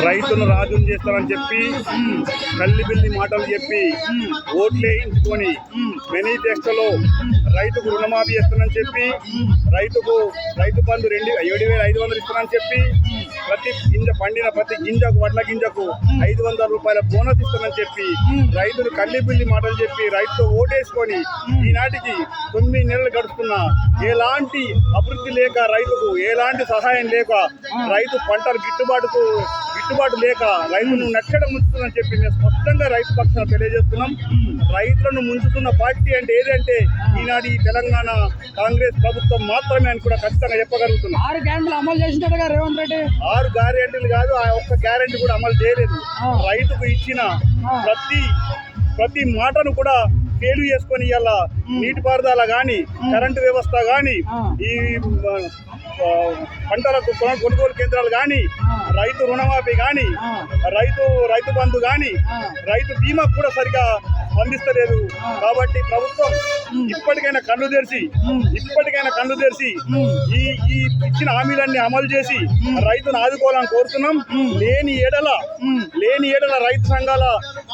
రైతును రాజును చేస్తారని చెప్పి కల్లిబిల్లి మాటలు చెప్పి ఓట్లేయించుకొని మేనిఫెస్టోలో రైతుకు రుణమాఫీ చేస్తానని చెప్పి రైతుకు రైతు బంధు రెండు ఏడు వేల ఐదు వందలు ఇస్తానని చెప్పి ప్రతి గింజ పండిన ప్రతి గింజకు వడ్ల గింజకు ఐదు వందల రూపాయల బోనస్ ఇస్తానని చెప్పి రైతులు కల్లిబిల్లి మాటలు చెప్పి రైతుతో ఓటేసుకొని ఈనాటికి తొమ్మిది నెలలు గడుస్తున్నా ఎలాంటి అభివృద్ధి లేక రైతుకు ఎలాంటి సహాయం లేక రైతు పంటలు గిట్టుబాటుకు గిట్టుబాటు లేక రైతును నచ్చడం ముంచుతుందని చెప్పి మేము స్పష్టంగా రైతు పక్షాన తెలియజేస్తున్నాం. రైతులను ముంచుతున్న పార్టీ అంటే ఏదంటే ఈనాడు ఈ తెలంగాణ కాంగ్రెస్ ప్రభుత్వం మాత్రమే అని కూడా ఖచ్చితంగా చెప్పగలుగుతున్నాం. ఆరు గ్యారెంటీలు అమలు చేసినట్టుగా రేవంత్ రెడ్డి. ఆరు గ్యారెంటీలు కాదు ఆ ఒక్క గ్యారెంటీ కూడా అమలు చేయలేదు. రైతుకు ఇచ్చిన ప్రతి ప్రతి మాటను కూడా ఫెయిల్ చేసుకొని ఇవాళ నీటిపారుదల కానీ కరెంటు వ్యవస్థ కానీ. ఈ పంటలకు కొను- కొనుగోలు కేంద్రాలు కానీ. రైతు రుణమాఫీ కానీ. రైతు రైతు బంధు కానీ. రైతు బీమా కూడా సరిగా స్పందిస్తలేదు కాబట్టి ప్రభుత్వం ఇప్పటికైనా కళ్ళు తెరిచి ఇప్పటికైనా కళ్ళు తెరిచి ఈ ఈ ఇచ్చిన హామీలన్నీ అమలు చేసి రైతును ఆదుకోవాలని కోరుతున్నాం. లేని ఏడల లేని ఏడల రైతు సంఘాల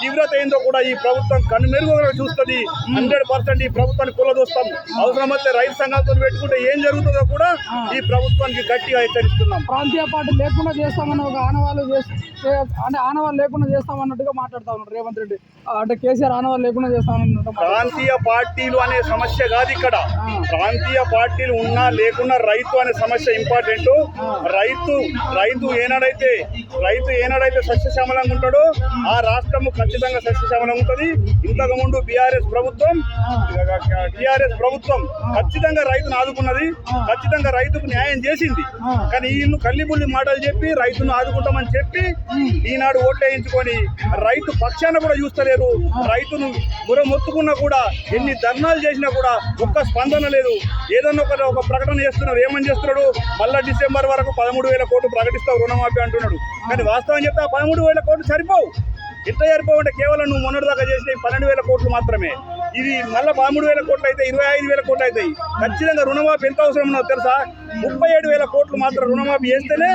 తీవ్రత ఏందో కూడా ఈ ప్రభుత్వం కనుమెరుగుగా చూస్తుంది. హండ్రెడ్ పర్సెంట్ ఈ ప్రభుత్వాన్ని కూలదోస్తాం. అవసరమైతే రైతు సంఘాలతో పెట్టుకుంటే ఏం జరుగుతుందో కూడా ఈ ప్రభుత్వానికి గట్టిగా హెచ్చరిస్తున్నాం. ప్రాంతీయ పార్టీ లేకుండా చేస్తామని ఒక ఆనవాళ్ళు అంటే ఆనవాళ్ళు లేకుండా చేస్తామన్నట్టుగా మాట్లాడుతా ఉన్నారు రేవంత్ రెడ్డి. అంటే కేసీఆర్ ఆనవాళ్ళు లేకుండా చేస్తామన్నట్టు ప్రాంతీయ పార్టీలు అనే సమస్య కాదు ఇక్కడ. ప్రాంతీయ పార్టీలు ఉన్నా లేకున్నా రైతు అనే సమస్య ఇంపార్టెంట్. రైతు రైతు ఏనాడైతే రైతు ఏనాడైతే సస్యశ్యామలంగా ఉంటాడో ఆ రాష్ట్రము ఖచ్చితంగా సస్యశ్యామలంగా ఉంటుంది. ఇంతకు ముందు బీఆర్ఎస్ ప్రభుత్వం టిఆర్ఎస్ ప్రభుత్వం ఖచ్చితంగా రైతును ఆదుకున్నది ఖచ్చితంగా రైతుకు న్యాయం చేసింది. కానీ వీళ్ళు కల్లిబుల్లి మాటలు చెప్పి రైతును ఆదుకుంటామని చెప్పి ఈనాడు ఓట్లేయించుకొని రైతు పక్షాన కూడా చూస్తలేరు. రైతును గుర మొత్తుకున్నా కూడా ఎన్ని ధర్నాలు చేసినా కూడా ఒక్క స్పందన లేదు. ఏదన్నా ఒక ఒక ప్రకటన చేస్తున్నారు ఏమని చేస్తున్నాడు? మళ్ళా డిసెంబర్ వరకు పదమూడు వేల కోట్లు ప్రకటిస్తావు రుణమాఫీ అంటున్నాడు. కానీ వాస్తవం చెప్తే ఆ పదమూడు వేల కోట్లు సరిపోవు. ఇంత సరిపోవు అంటే కేవలం నువ్వు మొన్నటిదాకా చేసిన పన్నెండు వేల కోట్లు మాత్రమే. ఇది మళ్ళీ పదమూడు వేల కోట్లు అయితే ఇరవై ఐదు వేల కోట్లు అవుతాయి ఖచ్చితంగా రుణమాఫీ ఎంత అవసరం ఉన్నదో తెలుసా? ముప్పై ఏడు వేల కోట్లు మాత్రం రుణమాఫీ చేస్తేనే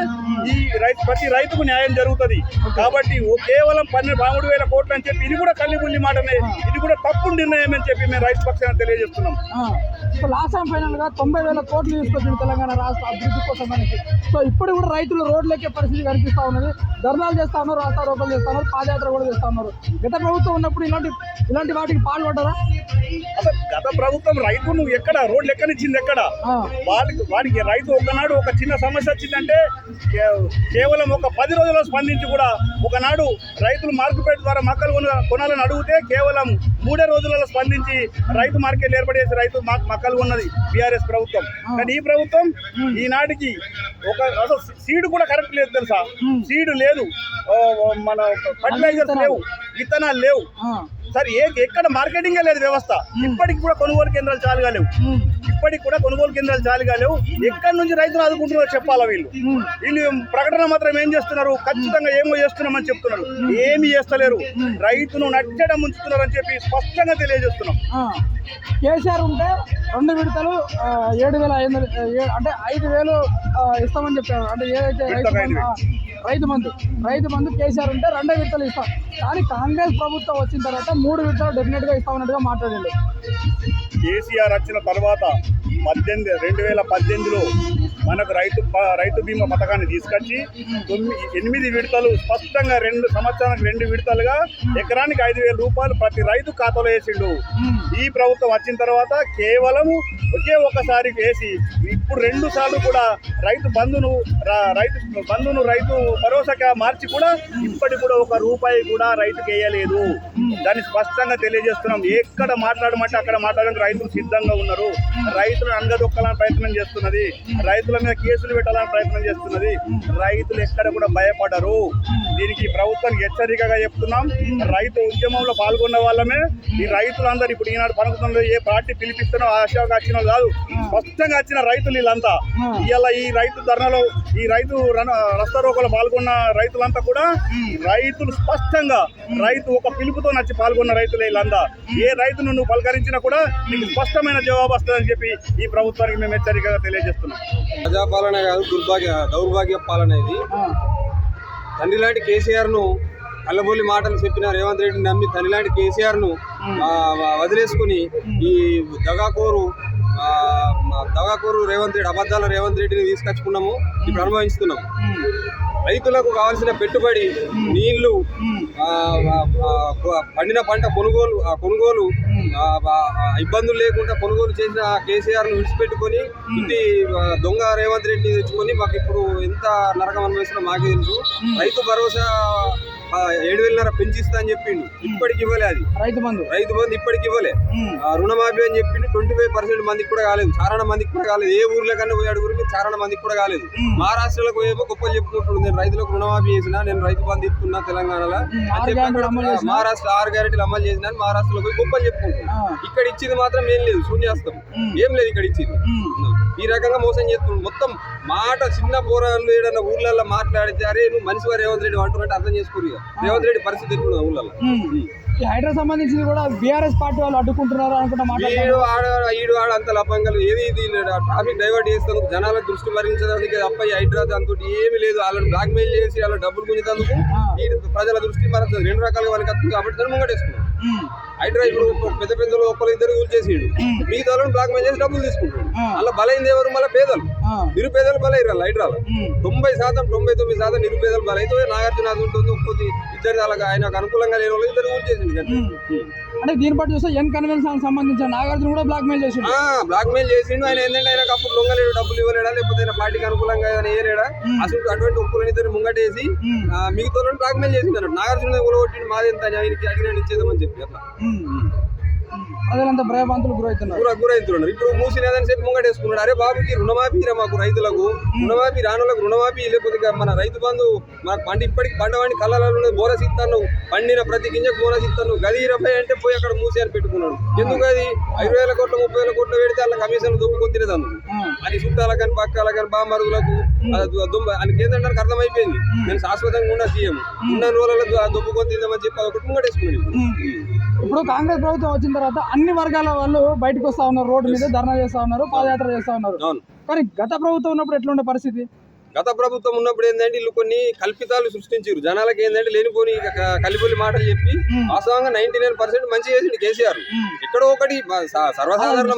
ఈ రైతు ప్రతి రైతుకు న్యాయం జరుగుతుంది. కాబట్టి కేవలం పన్నెండు పదమూడు వేల కోట్లు అని చెప్పి ఇది కూడా కల్లిబుల్లి మాటనే. ఇది కూడా తప్పు నిర్ణయం అని చెప్పి మేము రైతు పక్షాన తెలియజేస్తున్నాం. లాస్ట్ టైం ఫైనల్గా తొంభై వేల కోట్లు తీసుకొచ్చింది తెలంగాణ రాష్ట్ర అభివృద్ధి కోసం మనకి. సో ఇప్పుడు కూడా రైతులు రోడ్లెక్కే పరిస్థితి కనిపిస్తా ఉన్నది. ధర్నాలు చేస్తా ఉన్నారు రాస్తారోకలు చేస్తా ఉన్నారు పాదయాత్ర కూడా చేస్తా ఉన్నారు. గత ప్రభుత్వం ఉన్నప్పుడు ఇలాంటి ఇలాంటి వాటికి పాల్పడ్డారా అసలు గత ప్రభుత్వం రైతు నువ్వు ఎక్కడ రోడ్లు ఎక్కనిచ్చింది ఎక్కడ? వాళ్ళకి వాడికి రైతు ఒకనాడు ఒక చిన్న సమస్య వచ్చిందంటే కేవలం ఒక పది రోజుల్లో స్పందించి కూడా ఒకనాడు రైతులు మార్కెట్ ద్వారా మొక్కలు కొన కొనాలని అడిగితే కేవలం మూడే రోజులలో స్పందించి రైతు మార్కెట్ ఏర్పాటు చేసి రైతు మొక్కలు ఉన్నది బీఆర్ఎస్ ప్రభుత్వం. కానీ ఈ ప్రభుత్వం ఈనాటికి ఒక అసలు సీడ్ కూడా కరెక్ట్ లేదు తెలుసా? సీడ్ లేదు. మన ఫర్టిలైజర్స్ లేవు విత్తనాలు. లేవు. సరే ఏ ఎక్కడ మార్కెటింగే లేదు వ్యవస్థ. ఇప్పటికి కూడా కొనుగోలు కేంద్రాలు చాలుగా లేవు. ఇప్పటికి కూడా కొనుగోలు కేంద్రాలు చాలుగా లేవు. ఎక్కడి నుంచి రైతులు ఆదుకుంటున్నారో చెప్పాలా వీళ్ళు? వీళ్ళు ప్రకటన మాత్రం ఏం చేస్తున్నారు? ఖచ్చితంగా ఏమో చేస్తున్నామని చెప్తున్నారు. ఏమి చేస్తలేరు. రైతును నచ్చడం ఉంచుతున్నారు అని చెప్పి స్పష్టంగా తెలియజేస్తున్నాం. కేసీఆర్ ఉంటే రెండు విడతలు ఏడు వేల ఐదు అంటే ఐదు వేలు ఇస్తామని చెప్పారు. అంటే ఏదైతే రైతు బంధు రైతు బంధు బంధు కేసీఆర్ ఉంటే రెండే విడతలు ఇస్తాం. కానీ కాంగ్రెస్ ప్రభుత్వం వచ్చిన తర్వాత మూడు విడతలు డెఫినెట్గా ఇస్తామన్నట్టుగా మాట్లాడిండు కేసీఆర్ వచ్చిన తర్వాత పద్దెనిమిది రెండు వేల పద్దెనిమిదిలో మనకు రైతు ప- రైతు బీమా పథకాన్ని తీసుకొచ్చి తొమ్మిది ఎనిమిది విడతలు స్పష్టంగా రెండు సంవత్సరానికి రెండు విడతలుగా ఎకరానికి ఐదు వేల రూపాయలు ప్రతి రైతు ఖాతాలో వేసిండు. ఈ ప్రభుత్వం వచ్చిన తర్వాత కేవలం ఒకే ఒకసారి వేసి ఇప్పుడు రెండు సార్లు కూడా రైతు బంధును రైతు బంధును రైతు భరోసాగా మార్చి కూడా ఇప్పటికి కూడా ఒక రూపాయి కూడా రైతుకి వేయలేదు. దాన్ని స్పష్టంగా తెలియజేస్తున్నాం. ఎక్కడ మాట్లాడమంటే అక్కడ మాట్లాడడానికి రైతులు సిద్ధంగా ఉన్నారు. రైతులను అనగదొక్కాలని ప్రయత్నం చేస్తున్నది. రైతుల మీద కేసులు పెట్టాలని ప్రయత్నం చేస్తున్నది. రైతులు ఎక్కడ కూడా భయపడరు. దీనికి ప్రభుత్వానికి హెచ్చరికగా చెప్తున్నాం. రైతు ఉద్యమంలో పాల్గొన్న వాళ్ళమే ఈ రైతులందరూ ఇప్పుడు ఈనాడు పనుకుతున్న ఏ పార్టీ పిలిపిస్తున్నో ఆశాగా వచ్చిన కాదు. స్పష్టంగా వచ్చిన రైతులు వీళ్ళంతా. ఇవాళ ఈ రైతు ధర్నాలో ఈ రైతు రణ- రస్తా పాల్గొన్న రైతులంతా కూడా రైతులు స్పష్టంగా రైతు ఒక పిలుపుతో నచ్చి పాల్గొన్న రైతులే వీళ్ళంతా. ఏ రైతును నువ్వు పలకరించినా కూడా నీకు స్పష్టమైన జవాబు వస్తుందని చెప్పి ఈ ప్రభుత్వానికి మేము హెచ్చరికగా తెలియజేస్తున్నాం. ప్రజాపాలన కాదు దుర్భాగ్య దౌర్భాగ్య పాలన ఇది. ఆ, తండ్రి లాంటి కేసీఆర్ను కళ్ళబొల్లి మాటలు చెప్పిన రేవంత్ రెడ్డిని నమ్మి తండ్రి లాంటి కేసీఆర్ను ఆ, వదిలేసుకుని ఈ దగాకోరు దగాకోరు రేవంత్ రెడ్డి అబద్ధాల రేవంత్ రెడ్డిని తీసుకొచ్చుకున్నాము ఇప్పుడు అనుభవిస్తున్నాము. రైతులకు కావాల్సిన పెట్టుబడి నీళ్ళు పండిన పంట కొనుగోలు కొనుగోలు ఇబ్బందులు లేకుండా కొనుగోలు చేసిన కేసీఆర్ను విడిచిపెట్టుకొని ఇంటి ఆ, దొంగ రేవంత్ రెడ్డిని తెచ్చుకొని మాకు ఇప్పుడు ఎంత నరకం అనుభవిస్తున్నా మాకే తెలుసు. రైతు భరోసా ఏడు వేలన్నర పెంచిస్తా అని చెప్పిండు. ఇప్పటికి ఇవ్వలే అది. రైతు బంధు. రైతు బంధు ఇప్పటికి ఇవ్వలే. ఆ, రుణమాఫీ అని చెప్పిండు. ట్వంటీ ఫైవ్ పర్సెంట్ మందికి కూడా కాలేదు. చారణ మందికి కూడా కాలేదు. ఏ ఊర్లో కన్నా పోయి అడుగురికి చారణ మందికి కూడా కాలేదు. మహారాష్ట్రలో ఏమో గొప్పలు చెప్పుకుంటున్నాడు నేను రైతులకు రుణమాఫీ చేసిన నేను రైతు బంధు ఇస్తున్నా తెలంగాణలో. అని ఆరు చెప్పి గ్యారెంటీలు అక్కడ అమలు చేసినా? మహారాష్ట్ర ఆరు గ్యారెంటీలు అమలు చేసిన మహారాష్ట్రలో పోయి గొప్పలు చెప్పుకుంటున్నాను. ఇక్కడ ఇచ్చింది మాత్రం ఏం లేదు. శూన్యాస్తం ఏం లేదు ఇక్కడ ఇచ్చింది. ఈ రకంగా మోసం చేస్తున్నాడు మొత్తం మాట చిన్న పోరాళ్ళు ఏడన్నా ఊర్లలో మాట్లాడితే అరే నువ్వు మనిషి వారు రేవంత్ రెడ్డి అంటున్నట్టు అర్థం చేసుకోరు. రేవంత్ రెడ్డి పరిస్థితి ఎట్లున్నది ఈ హైడ్రా సంబంధించింది కూడా బీఆర్ఎస్ పార్టీ వాళ్ళు అడ్డుకుంటున్నారు అనుకుంటా ఆడ ఈడు ఆడ అంత లపంగలు ఏది ఇది ట్రాఫిక్ డైవర్ట్ చేస్తాను జనాల దృష్టి మరించడానికి తప్ప ఈ హైదరాబాద్ అంతో ఏమీ లేదు. వాళ్ళని బ్లాక్ మెయిల్ చేసి వాళ్ళ డబ్బులు గుంజేందుకు ఈ ప్రజల దృష్టి మరించదు. రెండు రకాలుగా వాళ్ళకి వస్తుంది కాబట్టి దాన్ని ముంగటేసుకున్నాం. హైడ్రా ఇప్పుడు పెద్ద పెద్దలు ఒకరు ఇద్దరు యూజ్ చేసిండు. మిగతా బ్లాక్ మెయిల్ చేసి డబ్బులు తీసుకుంటాడు అలా బలైంది ఎవరు? మళ్ళీ పేదలు. నిరుపేదలు బలైరు హైడ్రాలో తొంభై శాతం తొంభై తొమ్మిది శాతం నిరుపేదలు బలైతే నాగార్జున ఉంటుంది కొద్ది ఇద్దరు అలాగా ఆయనకు అనుకూలంగా లేని వాళ్ళు ఇద్దరు యూజ్ చేసిండు కానీ అంటే దీన్ని బట్టి చూస్తే ఎన్ కన్వెన్షన్ సంబంధించిన నాగార్జున కూడా బ్లాక్ మెయిల్ చేసిండు. బ్లాక్ మెయిల్ చేసిండు. ఆయన ఏంటంటే ఆయన అప్పుడు లొంగలేడు డబ్బులు ఇవ్వలేడా? లేకపోతే ఆయన పార్టీకి అనుకూలంగా ఏదైనా వేయలేడా అసలు అటువంటి ఒప్పులని ఇద్దరు ముంగటేసి మిగతా బ్లాక్ మెయిల్ చేసిండు నాగార్జున కొట్టిండు మాది ఎంత ఆయనకి అడిగిన ఇచ్చేద్దామని చెప్పి అట్లా. ప్రజలంతా భయభ్రాంతులు గురవుతున్నారు. గుర గురైతున్నారు. ఇప్పుడు మూసిన ఏదైనా చెప్పి ముంగటేసుకున్నాడు అరే బాబుకి రుణమాఫీ రా మాకు రైతులకు. రుణమాఫీ రానులకు రుణమాఫీ లేకపోతే మన రైతు బంధు మనకు పంట ఇప్పటికి పంట పండి కళ్ళలో బోనస్ ఇస్తాను. పండిన ప్రతి గింజకు బోనస్ ఇస్తాను. గది ఇరవై అంటే పోయి అక్కడ మూసి అని పెట్టుకున్నాడు. ఎందుకు అది? ఐదు వేల కోట్ల ముప్పై వేల కోట్ల పెడితే అలా కమిషన్ దొబ్బుకొని తినేదాన్ని అని చుట్టాల కానీ పక్కల కానీ బామరులకు ఆయనకి ఏంటంటే అర్థమైపోయింది. నేను శాశ్వతంగా ఉన్న సీఎం. ఉన్న రోజులలో దొబ్బుకొని తిందామని చెప్పి అదొకటి ముంగటేసుకున్నాడు ఇప్పుడు కాంగ్రెస్ ప్రభుత్వం వచ్చిన తర్వాత అన్ని వర్గాల వాళ్ళు బయటకు వస్తా ఉన్నారు రోడ్డు మీద ధర్నా చేస్తా ఉన్నారు పాదయాత్ర చేస్తా ఉన్నారు. కానీ గత ప్రభుత్వం ఉన్నప్పుడు ఎట్లుండే పరిస్థితి? గత ప్రభుత్వం ఉన్నప్పుడు ఏంటంటే వీళ్ళు కొన్ని కల్పితాలు సృష్టించారు జనాలకి ఏంటంటే లేనిపోని కలిపొలి మాటలు చెప్పి వాస్తవంగా నైన్టీ నైన్ పర్సెంట్ మంచి చేసిండు కేసీఆర్. ఎక్కడో ఒకటి సర్వసాధారణం.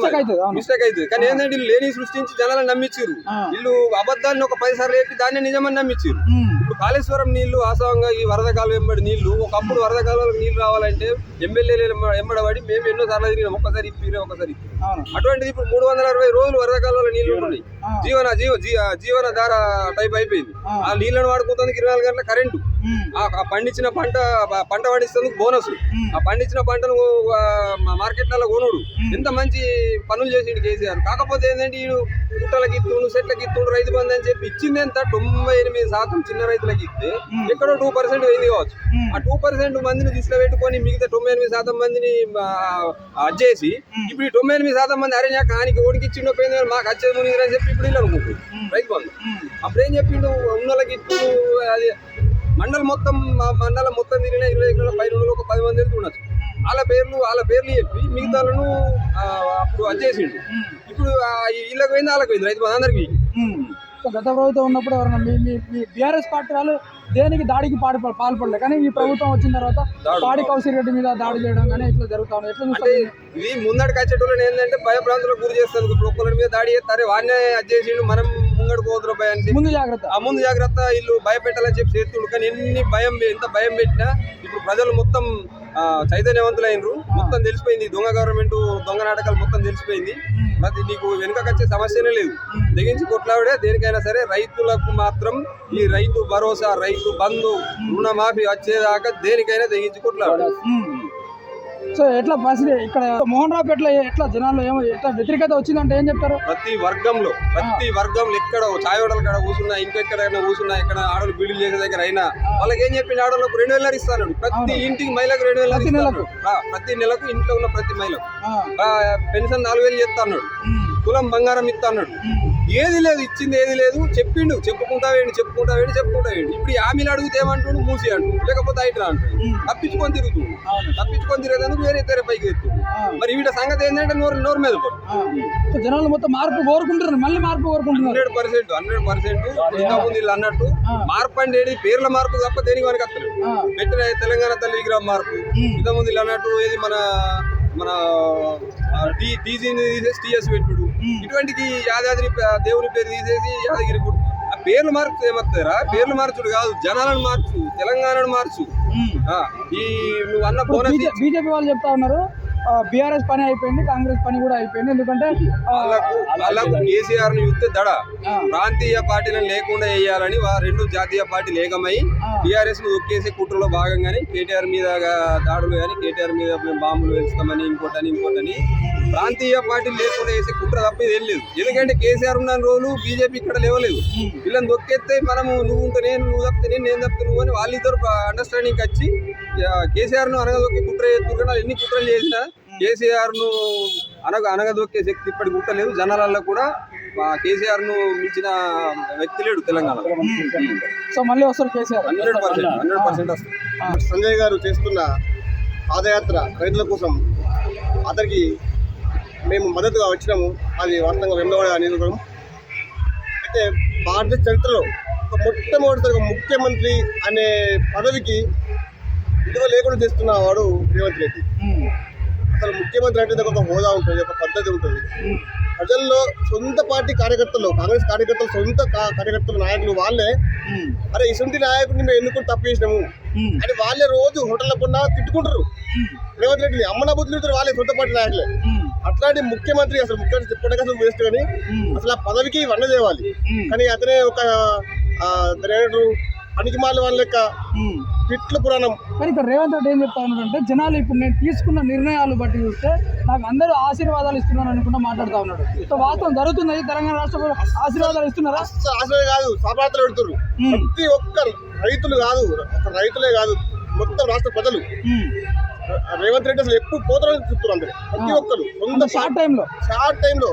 మిస్టేక్ అవుతుంది కానీ ఏంటంటే వీళ్ళు లేని సృష్టించి జనాలను నమ్మించారు. వీళ్ళు అబద్ధాన్ని ఒక పది సార్లు చెప్పి దాన్ని నిజమని నమ్మించారు కాళేశ్వరం నీళ్ళు వాస్తవంగా ఈ వరద కాలం వెంబడి నీళ్ళు ఒకప్పుడు వరద కాలంలో నీళ్ళు రావాలంటే ఎమ్మెల్యేలు ఎంబడబడి మేము ఎన్నో సార్లు తిరిగినాం ఒక్కసారి ఇప్పిరే ఒకసారి అటువంటిది ఇప్పుడు మూడు వందల అరవై రోజులు వరద కాలంలో నీళ్ళు ఉన్నాయి. జీవన జీవ జీ- ఆ జీవన ధార టైప్ అయిపోయింది ఆ. నీళ్ళను వాడుకుంటుంది ఇరవై నాలుగు గంటల కరెంటు. ఆ పండించిన పంట పంట పండిస్తేందుకు బోనస్. ఆ పండించిన పంటను మార్కెట్లలో కొనుడు. ఎంత మంచి పనులు చేసిండు కేసీఆర్. కాకపోతే ఏంటంటే వీడు గుట్టలకి ఇస్తుండు సెట్లకి ఇస్తుండు రైతు బంధు అని చెప్పి ఇచ్చింది ఎంత తొంభై ఎనిమిది శాతం చిన్న రైతులకి ఇస్తే ఎక్కడో టూ పర్సెంట్ పోయింది కావచ్చు. ఆ టూ పర్సెంట్ మందిని దృష్టిలో పెట్టుకొని మిగతా తొంభై ఎనిమిది శాతం మందిని అజ్జేసి ఇప్పుడు ఈ తొంభై ఎనిమిది శాతం మంది అరే నాకు ఆయనకి ఓడికి ఇచ్చిండో పోయింది మాకు వచ్చేది మునిగిరని అని చెప్పి ఇప్పుడు ఇల్లు అనుకుంటుంది రైతు బంధు. అప్పుడు ఏం చెప్పిండు? ఉన్నలకి ఇస్తూ అది మండలం మొత్తం మండలం మొత్తం తిరిగిన ఇరవై ఎకరాల పైన ఒక పది మంది వెళ్తూ ఉండొచ్చు వాళ్ళ పేర్లు వాళ్ళ పేర్లు చెప్పి మిగతాలను అప్పుడు అచ్చేసిండు ఇప్పుడు వీళ్ళకి పోయింది వాళ్ళకి పోయింది రైతు అందరికి గత ప్రభుత్వం ఉన్నప్పుడు ఎవరన్నా మీ మీ బీఆర్ఎస్ పార్టీ వాళ్ళు దేనికి దాడికి పాడు పాల్పడలేదు కానీ ఈ ప్రభుత్వం వచ్చిన తర్వాత. పాడి కౌశల్ రెడ్డి మీద దాడి చేయడం కానీ ఇట్లా జరుగుతా ఉన్నాయి ఎట్లా అంటే ఇది ముందడికి వచ్చేటోళ్ళని ఏంటంటే భయభ్రాంతులకు గురి చేస్తారు. ఇప్పుడు ఒక్కరి మీద దాడి చేస్తారు. వాడినే అచ్చేసిండు మనం ముంగడికి పోతున్న భయం అని ముందు జాగ్రత్త. ఆ ముందు జాగ్రత్త వీళ్ళు భయపెట్టాలని చెప్పి చేస్తుండు కానీ ఎన్ని భయం ఎంత భయం పెట్టినా ఇప్పుడు ప్రజలు మొత్తం చైతన్యవంతులైనరు. మొత్తం తెలిసిపోయింది. దొంగ గవర్నమెంట్ దొంగ నాటకాలు మొత్తం తెలిసిపోయింది. ప్రతి నీకు వెనుకకొచ్చే సమస్యనే లేదు. తెగించి కొట్లాడే దేనికైనా సరే రైతులకు మాత్రం ఈ రైతు భరోసా రైతు బంధు రుణమాఫీ వచ్చేదాకా దేనికైనా తెగించి కొట్లాడు. సో ఎట్లా పరిస్థితి? ఇక్కడ మోహన్ రావు ఎట్లా ఎట్లా జనాల్లో ఏమో ఎట్లా వ్యతిరేకత వచ్చిందంటే ఏం చెప్తారు? ప్రతి వర్గంలో ప్రతి వర్గంలో ఎక్కడ చాయ్ హోటల్ కాడ కూర్చున్నా ఇంకెక్కడైనా కూర్చున్నా ఎక్కడ ఆడలు బిల్లులు చేసే దగ్గర అయినా వాళ్ళకి ఏం చెప్పిన ఆడలకు రెండు వేల ఇస్తాను ప్రతి. ఇంటికి మహిళకు రెండు వేల ప్రతి నెలకు. ప్రతి నెలకు ఇంట్లో ఉన్న ప్రతి మహిళకు. పెన్షన్ నాలుగు వేలు చేస్తా అన్నాడు ఉమ్, కులం బంగారం ఇస్తా అన్నాడు ఉమ్, ఏది లేదు ఇచ్చింది ఏది లేదు చెప్పిండు చెప్పుకుంటా వేయండి చెప్పుకుంటా వేయండి చెప్పుకుంటా వేయండి. ఇప్పుడు హామీలు అడిగితే ఏమంటుండు? మూసి అంటు లేకపోతే ఐట్రా అంటు తప్పించుకొని తిరుగుతుండు. తప్పించుకొని తిరగడానికి వేరే తెర పైకి తెస్తుంది మరి వీటి సంగతి ఏంటంటే నోరు నోరు మీద పడు. జనాలు మొత్తం మార్పు కోరుకుంటున్నారు మళ్ళీ మార్పు కోరుకుంటున్నారు. Hundred percent hundred percent. ఇంతకుముందు వీళ్ళు అన్నట్టు మార్పు అంటే? పేర్ల మార్పు తప్ప దేనికి మనకి అత్తలేదు. పెట్టిన తెలంగాణ తల్లి విగ్రహం మార్పు. ఇంతకుముందు వీళ్ళు అన్నట్టు ఏది మన మన డీజీని తీసేసి టీఎస్ పెట్టుడు. ఇటువంటి యాదాద్రి దేవుని పేరు తీసేసి యాదగిరి గుడి. ఆ పేర్లు మార్పు ఏమవుతారా పేర్లు మార్చుడు కాదు జనాలను మార్చు తెలంగాణను మార్చు. ఆ, ఈ నువ్వు అన్న బీజేపీ వాళ్ళు చెప్తా ఉన్నారు బీఆర్ఎస్ పని అయిపోయింది కాంగ్రెస్ పని కూడా అయిపోయింది. ఎందుకంటే కేసీఆర్ను చూస్తే దడ. ప్రాంతీయ పార్టీలను లేకుండా వేయాలని రెండు జాతీయ పార్టీలు ఏకమై ఆ. టీఆర్ఎస్ను ఒక్కేసే కుట్రలో భాగంగానే కేటీఆర్ మీద దాడులు కానీ కేటీఆర్ మీద మేము బాంబులు వేస్తామని ఇంకోటని ఇంకోటని ప్రాంతీయ పార్టీలు లేకుండా వేసే కుట్ర తప్ప ఏం లేదు. ఎందుకంటే కేసీఆర్ ఉన్న రోజులు బీజేపీ ఇక్కడ లేవలేదు. వీళ్ళని దొక్కేస్తే మనము నువ్వు ఉంటే నేను నువ్వు తప్పితే నేను నేను తప్పితే నువ్వు అని వాళ్ళిద్దరు అండర్స్టాండింగ్ వచ్చి కేసీఆర్ను అనగదొక్కే కుట్ర వాళ్ళు ఎన్ని కుట్రలు చేసినా కేసీఆర్ను అనగ అనగదొక్కే శక్తి ఇప్పటికి కుట్టలేదు జనాలలో కూడా కేసీఆర్ను మించిన వ్యక్తి లేడు తెలంగాణలో సో మళ్ళీ వస్తారు KCR. Hundred percent hundred percent వస్తుంది సంజయ్ గారు చేస్తున్న పాదయాత్ర రైతుల కోసం అతనికి మేము మద్దతుగా వచ్చినాము. అది వాస్తవంగా వెంబడ నియోజకవర్గం. అయితే భారత చరిత్రలో ఒక మొట్టమొదటిసారి ఒక ముఖ్యమంత్రి అనే పదవికి విలువ లేకుండా చేస్తున్న వాడు రేవంత్ రెడ్డి. అసలు ముఖ్యమంత్రి అంటే ఒక హోదా ఉంటుంది ఒక పద్ధతి ఉంటుంది. ప్రజల్లో సొంత పార్టీ కార్యకర్తలు కాంగ్రెస్ కార్యకర్తలు సొంత కార్యకర్తలు నాయకులు వాళ్ళే అరే ఇసుంటి నాయకుడిని మేము ఎందుకు తప్పు చేసినాము? అని వాళ్ళే రోజు హోటల్లో కొన్నా తిట్టుకుంటారు. రేవంత్ రెడ్డిని అమ్మన బుద్ధులు వాళ్ళే సొంత పార్టీ నాయకులే. అట్లాంటి ముఖ్యమంత్రి అసలు ముఖ్యమంత్రి చెప్పడానికి అసలు వేస్ట్ కానీ అసలు ఆ పదవికి వన్న తేవాలి. కానీ అతనే ఒక పనికి మాల వాళ్ళ లెక్క. పిట్ల పురాణం. కానీ ఇక్కడ రేవంత్ రెడ్డి ఏం చెప్తా ఉన్నాడంటే జనాలు ఇప్పుడు నేను తీసుకున్న నిర్ణయాలు బట్టి చూస్తే నాకు అందరూ ఆశీర్వాదాలు ఇస్తున్నారు అనుకుంటా మాట్లాడుతా ఉన్నాడు. సో వాస్తవం జరుగుతుంది? తెలంగాణ రాష్ట్ర ప్రభుత్వం ఆశీర్వాదాలు ఇస్తున్నారా? ఆశ్రయం కాదు సాపాత్రలు పెడుతున్నారు. ప్రతి ఒక్క రైతులు కాదు రైతులే కాదు మొత్తం రాష్ట్ర ప్రజలు. రేవంత్ రెడ్డి అసలు ఎప్పుడు పోతారని చెప్తున్నారు అందరూ. ప్రతి ఒక్కరు. సొంత షార్ట్ టైంలో షార్ట్ టైంలో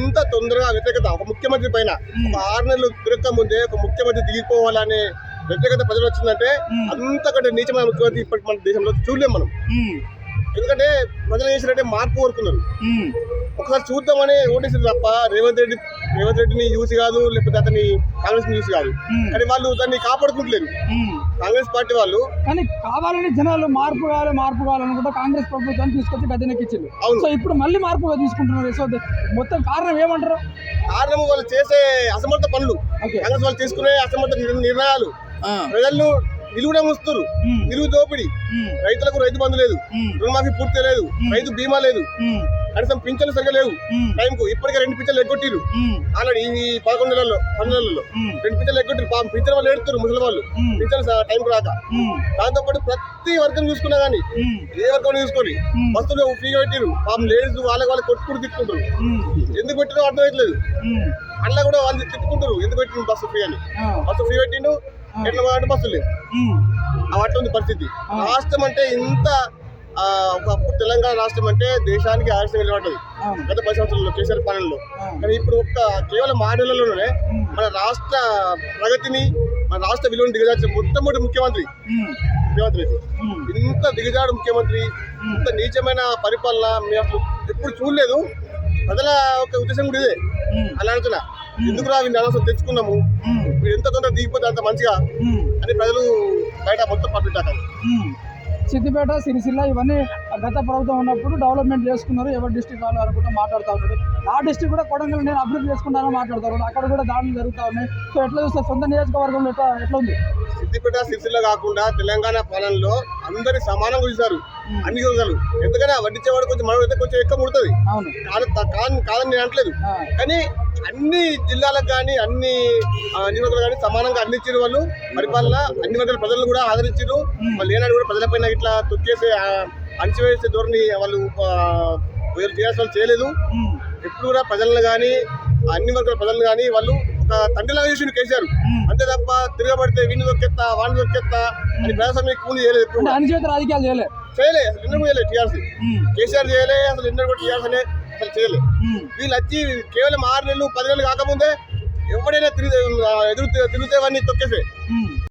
ఇంత తొందరగా వ్యతిరేకత. ఒక ముఖ్యమంత్రి పైన ఒక ఆరు నెలలు తిరగక ముందే ఒక ముఖ్యమంత్రి దిగిపోవాలనే వ్యతిరేకత ప్రజలు వచ్చిందంటే అంతకంటే నీచమైన ముఖ్యమంత్రి ఇప్పటి మన దేశంలో చూడలేం మనం. ఎందుకంటే ప్రజలు చేసినట్టే మార్పు కోరుకున్నారు. ఒకసారి చూద్దామని ఓటేసారు తప్ప రేవంత్ రెడ్డి రేవంత్ రెడ్డిని చూసి కాదు లేకపోతే అతని కాంగ్రెస్ని చూసి కాదు. కానీ వాళ్ళు దాన్ని కాపాడుకుంటలేరు. కాంగ్రెస్ పార్టీ వాళ్ళు కానీ కావాలని జనాలు మార్పు కావాలి మార్పు కావాలనుకుంటే కాంగ్రెస్ ప్రభుత్వాన్ని తీసుకొచ్చి గద్దెనెక్కించింది అవును. సో ఇప్పుడు మళ్ళీ మార్పుగా తీసుకుంటున్నారు. సో మొత్తం కారణం ఏమంటారు? కారణం వాళ్ళు చేసే అసమర్థ పనులు. కాంగ్రెస్ వాళ్ళు తీసుకునే అసమర్థ నిర్- నిర్ణయాలు ప్రజలను నిలువున ఉంచుతారు. నిలువు దోపిడి. రైతులకు రైతు బంధు లేదు. రుణమాఫీ పూర్తి లేదు. రైతు బీమా లేదు. కనీసం పింఛన్లు సరిగా లేవు. టైంకు ఇప్పటికే రెండు పింఛన్లు ఎగ్గొట్టిరు ఆల్రెడీ ఈ పదకొండు నెలల్లో పన్నెండు నెలల్లో రెండు పింఛన్లు ఎగ్గొట్టిరు పాపం పింఛన్ వాళ్ళు ఎడుతారు ముసలి వాళ్ళు. పింఛన్ టైంకు రాక. దాంతో పాటు ప్రతి వర్గం చూసుకున్నా కానీ ఉమ్, ఏ వర్గం చూసుకొని. బస్సులు ఫ్రీగా పెట్టిరు పాపం లేడీస్ వాళ్ళకి వాళ్ళు కొట్టుకుని తిట్టుకుంటారు ఎందుకు పెట్టినో అర్థమవుతలేదు అందులో కూడా వాళ్ళు తిట్టుకుంటారు ఎందుకు పెట్టిండు బస్సు ఫ్రీ అని? బస్సు ఫ్రీ పెట్టిండు. ఎట్లా పోవాలంటే బస్సు లేదు ఉమ్, అట్లా ఉంది పరిస్థితి. రాష్ట్రం అంటే ఇంత ఒకప్పుడు తెలంగాణ రాష్ట్రం అంటే దేశానికి నిలబడ్డది. అవును. గత పది సంవత్సరాల్లో కేసీఆర్ పాలనలో. కానీ ఇప్పుడు ఒక్క కేవలం ఆరు నెలల్లోనే మన రాష్ట్ర ప్రగతిని మన రాష్ట్ర విలువను దిగజార్చిన మొట్టమొదటి ముఖ్యమంత్రి. ఉమ్, ఇంత దిగజాడు ముఖ్యమంత్రి ఇంత నీచమైన పరిపాలన మేము అసలు ఎప్పుడు చూడలేదు. ప్రజల ఒక ఉద్దేశం కూడా ఇదే. అలా ఆలోచన. ఎందుకు రా వీళ్ళు అనవసరం తెచ్చుకున్నాము? ఉమ్, వీళ్ళు ఎంత తొందరగా దిగిపోతే అంత మంచిగా ఉమ్, అని ప్రజలు బయట మొత్తం పంపించారు ఉమ్. సిద్దిపేట సిరిసిల్ల ఇవన్నీ గత ప్రభుత్వం ఉన్నప్పుడు డెవలప్మెంట్ చేసుకున్నారు. ఎవరి డిస్టిక్ వాళ్ళు అనుకుంటూ మాట్లాడుతూ ఉన్నాడు నా డిస్టిక్ కూడా కొడంగల్ నేను అభివృద్ధి చేసుకుంటానని మాట్లాడతారు అక్కడ కూడా దాడులు జరుగుతూ ఉన్నాయి. సో ఎట్లా చూస్తే సొంత నియోజకవర్గంలో ఎట్లా ఎట్లా ఉంది? సిద్దిపేట సిరిసిల్ల కాకుండా తెలంగాణ పాలనలో అందరి సమానంగా చూశారు. అన్ని వర్గాలు ఎందుకంటే వడ్డించేవాడు కొంచెం మనం అయితే కొంచెం ఎక్కువ ముడుతుంది? అవును. కాదు కాదని నేను అనట్లేదు. ఆ, కానీ అన్ని జిల్లాలకు కానీ అన్ని నియోజకవర్గాలు కానీ సమానంగా అందించిన వాళ్ళు. పరిపాలన అన్ని వర్గాల ప్రజలు కూడా ఆదరించారు వాళ్ళు ఏనాడు కూడా ప్రజలపైన ఇట్లా తొక్కేసే అణచివేసే ధోరణి వాళ్ళు వీళ్ళు చేయాల్సిన వాళ్ళు చేయలేదు. ఎప్పుడు కూడా ప్రజలను కానీ అన్ని వర్గాల ప్రజలను కానీ వాళ్ళు ఒక తండ్రిలాగా చూసి కేసీఆర్. అంతే తప్ప తిరగబడితే వీడిని దొక్కెత్తా వాడిని దొక్కెత్తా అని ప్రజాస్వామ్య కూలి చేయలేదు ఎప్పుడు రాజకీయాలు చేయలే. చేయలే ఎన్నడూ చేయలేదు టీఆర్సీ. కేసీఆర్ చేయలే అసలు ఎన్నడూ కూడా టీఆర్సీ అనే అసలు చేయలేదు వీళ్ళు వచ్చి కేవలం ఆరు నెలలు పది నెలలు కాకముందే ఎవడైనా తిరిగి ఎదురు తిరుగుతావన్నీ తొక్కేసే.